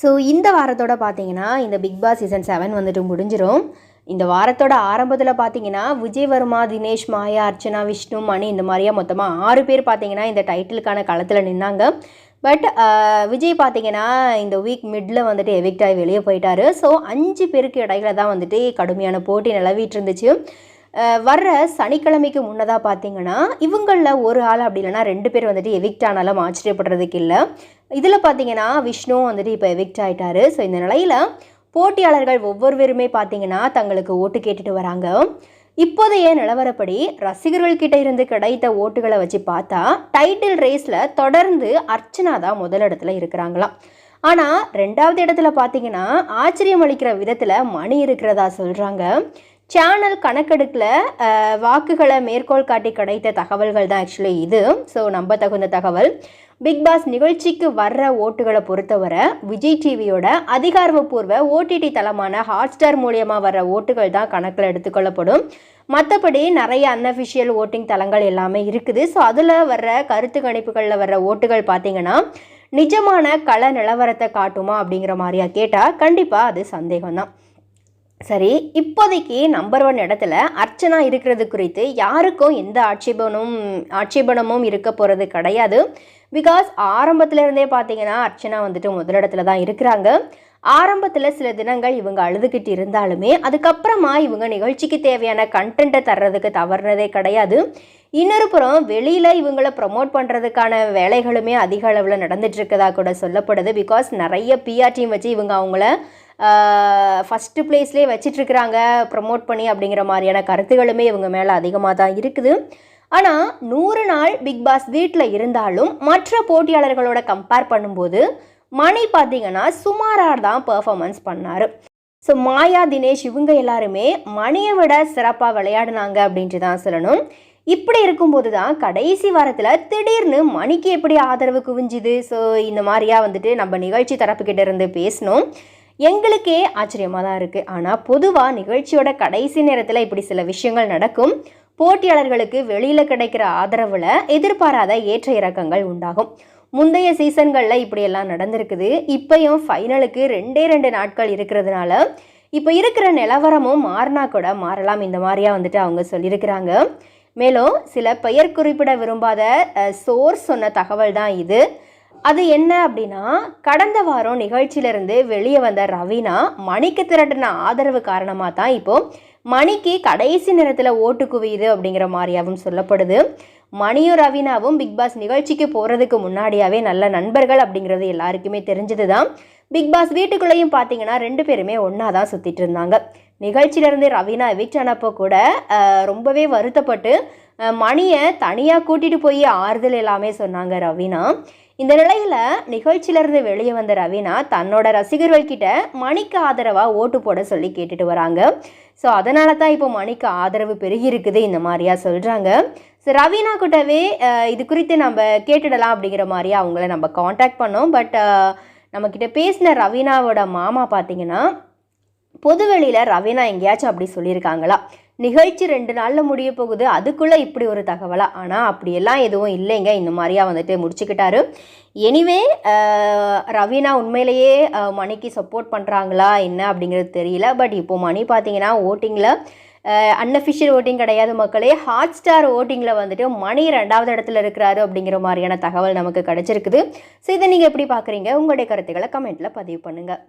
So இந்த வாரத்தோட பார்த்தீங்கன்னா இந்த பிக் பாஸ் சீசன் செவன் வந்துட்டு முடிஞ்சிடும் இந்த வாரத்தோட ஆரம்பத்தில் பார்த்தீங்கன்னா விஜய் வர்மா தினேஷ் மாயா அர்ச்சனா விஷ்ணு மணி இந்த மாதிரியா மொத்தமாக ஆறு பேர் பார்த்தீங்கன்னா இந்த டைட்டிலுக்கான களத்தில் நின்னாங்க. பட் விஜய் பார்த்தீங்கன்னா இந்த வீக் மிட்டில் வந்துட்டு எவிக்ட் ஆகி வெளியே போயிட்டாரு. ஸோ அஞ்சு பேருக்கு இடையில தான் வந்துட்டு கடுமையான போட்டி நிலவிட்டு இருந்துச்சு. வர்ற சனிக்கிழமைக்கு முன்னதாக பார்த்தீங்கன்னா இவங்களில் ஒரு ஆள் அப்படி இல்லைன்னா ரெண்டு பேர் வந்துட்டு எவிக்ட் ஆனாலும் ஆச்சரியப்படுறதுக்கு இல்லை. இதில் பார்த்தீங்கன்னா விஷ்ணு வந்துட்டு இப்போ எவிக்ட் ஆகிட்டாரு ஸோ இந்த நிலையில் போட்டியாளர்கள் ஒவ்வொருவருமே பார்த்தீங்கன்னா தங்களுக்கு ஓட்டு கேட்டுட்டு வராங்க. இப்போதைய நிலவரப்படி ரசிகர்கள் கிட்ட இருந்து கிடைத்த ஓட்டுகளை வச்சு பார்த்தா டைட்டில் ரேஸில் தொடர்ந்து அர்ச்சனா தான் முதலிடத்துல இருக்கிறாங்களாம். ஆனால் ரெண்டாவது இடத்துல பார்த்தீங்கன்னா ஆச்சரியம் அளிக்கிற விதத்தில் மணி இருக்கிறதா சொல்கிறாங்க சேனல் கணக்கெடுக்கில் வாக்குகளை மேற்கோள் காட்டி கிடைத்த தகவல்கள் தான் ஆக்சுவலி இது. ஸோ நம்ப தகுந்த தகவல் பிக் பாஸ் நிகழ்ச்சிக்கு வர்ற ஓட்டுகளை பொறுத்தவரை விஜய் டிவியோட அதிகாரப்பூர்வ ஓடிடி தளமான ஹாட்ஸ்டார் மூலியமாக வர்ற ஓட்டுகள் தான் கணக்கில் எடுத்துக்கொள்ளப்படும். மற்றபடி நிறைய அன்அஃபிஷியல் ஓட்டிங் தளங்கள் எல்லாமே இருக்குது. ஸோ அதில் வர்ற கருத்து கணிப்புகளில் வர்ற ஓட்டுகள் பார்த்தீங்கன்னா நிஜமான கள நிலவரத்தை காட்டுமா அப்படிங்கிற மாதிரியா கேட்டால் கண்டிப்பாக அது சந்தேகம்தான். சரி இப்போதைக்கு நம்பர் ஒன் இடத்துல அர்ச்சனா இருக்கிறது குறித்து யாருக்கும் எந்த ஆட்சேபனும் ஆட்சேபனமும் இருக்க போகிறது கிடையாது. பிகாஸ் ஆரம்பத்துல இருந்தே பார்த்தீங்கன்னா அர்ச்சனா வந்துட்டு முதலிடத்துல தான் இருக்கிறாங்க. ஆரம்பத்தில் சில தினங்கள் இவங்க அழுதுகிட்டு இருந்தாலுமே அதுக்கப்புறமா இவங்க நிகழ்ச்சிக்கு தேவையான கண்டென்ட்டை தர்றதுக்கு தவறுனதே கிடையாது. இன்னொரு புறம் வெளியில் இவங்களை ப்ரமோட் பண்ணுறதுக்கான வேலைகளுமே அதிக அளவில் நடந்துட்டு இருக்கதா கூட சொல்லப்படுது. பிகாஸ் நிறைய பிஆர் டீம் வச்சு இவங்க அவங்கள ஃபஸ்ட்டு ப்ளேஸ்லேயே வச்சிட்ருக்கிறாங்க ப்ரமோட் பண்ணி அப்படிங்கிற மாதிரியான கருத்துகளுமே இவங்க மேலே அதிகமாக தான் இருக்குது. ஆனால் நூறு நாள் பிக் பாஸ் வீட்டில் இருந்தாலும் மற்ற போட்டியாளர்களோட கம்பேர் பண்ணும்போது மணி பார்த்தீங்கன்னா சுமாராக தான் பெர்ஃபார்மன்ஸ் பண்ணார். ஸோ மாயா தினேஷ் இவங்க எல்லாருமே மணியை விட சிறப்பாக விளையாடினாங்க அப்படின்ட்டு தான் சொல்லணும். இப்படி இருக்கும்போது தான் கடைசி வாரத்தில் திடீர்னு மணிக்கு எப்படி ஆதரவு குவிஞ்சுது? ஸோ இந்த மாதிரியா வந்துட்டு நம்ம நிகழ்ச்சி தரப்புக்கிட்ட இருந்து பேசணும் எங்களுக்கே ஆச்சரியமாக தான் இருக்குது ஆனால் பொதுவாக நிகழ்ச்சியோட கடைசி நேரத்தில் இப்படி சில விஷயங்கள் நடக்கும். போட்டியாளர்களுக்கு வெளியில் கிடைக்கிற ஆதரவில் எதிர்பாராத ஏற்ற இறக்கங்கள் உண்டாகும். முந்தைய சீசன்களில் இப்படியெல்லாம் நடந்திருக்குது. இப்பயும் ஃபைனலுக்கு ரெண்டே ரெண்டு நாட்கள் இருக்கிறதுனால இப்போ இருக்கிற நிலவரமும் மாறினா கூட மாறலாம். இந்த மாதிரியா வந்துட்டு அவங்க சொல்லியிருக்கிறாங்க. மேலும் சில பெயர் குறிப்பிட விரும்பாத சோர்ஸ் சொன்ன தகவல் தான் இது. அது என்ன அப்படின்னா கடந்த வாரம் நிகழ்ச்சியிலிருந்து வெளியே வந்த ரவீனா மணிக்கு திரட்டின ஆதரவு காரணமாக தான் இப்போது மணிக்கு கடைசி நேரத்தில் ஓட்டு குவியுது அப்படிங்கிற மாதிரியாகவும் சொல்லப்படுது. மணியும் ரவீனாவும் பிக் பாஸ் நிகழ்ச்சிக்கு போகிறதுக்கு முன்னாடியாவே நல்ல நண்பர்கள் அப்படிங்கிறது எல்லாருக்குமே தெரிஞ்சது தான் பிக் பாஸ் வீட்டுக்குள்ளேயும் பார்த்தீங்கன்னா ரெண்டு பேருமே ஒன்றா தான் சுற்றிட்டு இருந்தாங்க. நிகழ்ச்சியிலேருந்து ரவீனா எவிக்ட் ஆனப்போ கூட ரொம்பவே வருத்தப்பட்டு மணியை தனியாக கூட்டிகிட்டு போய் ஆறுதல் எல்லாமே சொன்னாங்க ரவீனா. இந்த நிலையில் நிகழ்ச்சியிலிருந்து வெளியே வந்த ரவீனா தன்னோட ரசிகர்கள் கிட்ட மணிக்கு ஆதரவாக ஓட்டு போட சொல்லி கேட்டுட்டு வராங்க. ஸோ அதனால தான் இப்போ மணிக்கு ஆதரவு பெருகி இருக்குது இந்த மாதிரியா சொல்கிறாங்க ஸோ ரவீனா கிட்டவே இது குறித்து நம்ம கேட்டுடலாம் அப்படிங்கிற மாதிரியா அவங்கள நம்ம காண்டாக்ட் பண்ணோம். பட் நம்மக்கிட்ட பேசின ரவீனாவோட மாமா பார்த்தீங்கன்னா பொதுவெளியில் ரவீனா எங்கேயாச்சும் அப்படி சொல்லியிருக்காங்களா? நிகழ்ச்சி ரெண்டு நாளில் முடிய போகுது. அதுக்குள்ளே இப்படி ஒரு தகவலா? ஆனால் அப்படியெல்லாம் எதுவும் இல்லைங்க. இந்த மாதிரியா வந்துட்டு முடிச்சுக்கிட்டாரு. எனிவே ரவீனா உண்மையிலேயே மணிக்கு சப்போர்ட் பண்ணுறாங்களா என்ன அப்படிங்கிறது தெரியல. பட் இப்போ மணி பார்த்தீங்கன்னா ஓட்டிங்கில் அன்அஃபிஷியல் ஓட்டிங் கிடையாது மக்களே. ஹாட் ஸ்டார் ஓட்டிங்கில் வந்துட்டு மணி ரெண்டாவது இடத்துல இருக்கிறாரு அப்படிங்கிற மாதிரியான தகவல் நமக்கு கிடச்சிருக்குது. ஸோ இதை நீங்கள் எப்படி பார்க்குறீங்க உங்களுடைய கருத்துக்களை கமெண்ட்டில் பதிவு பண்ணுங்கள்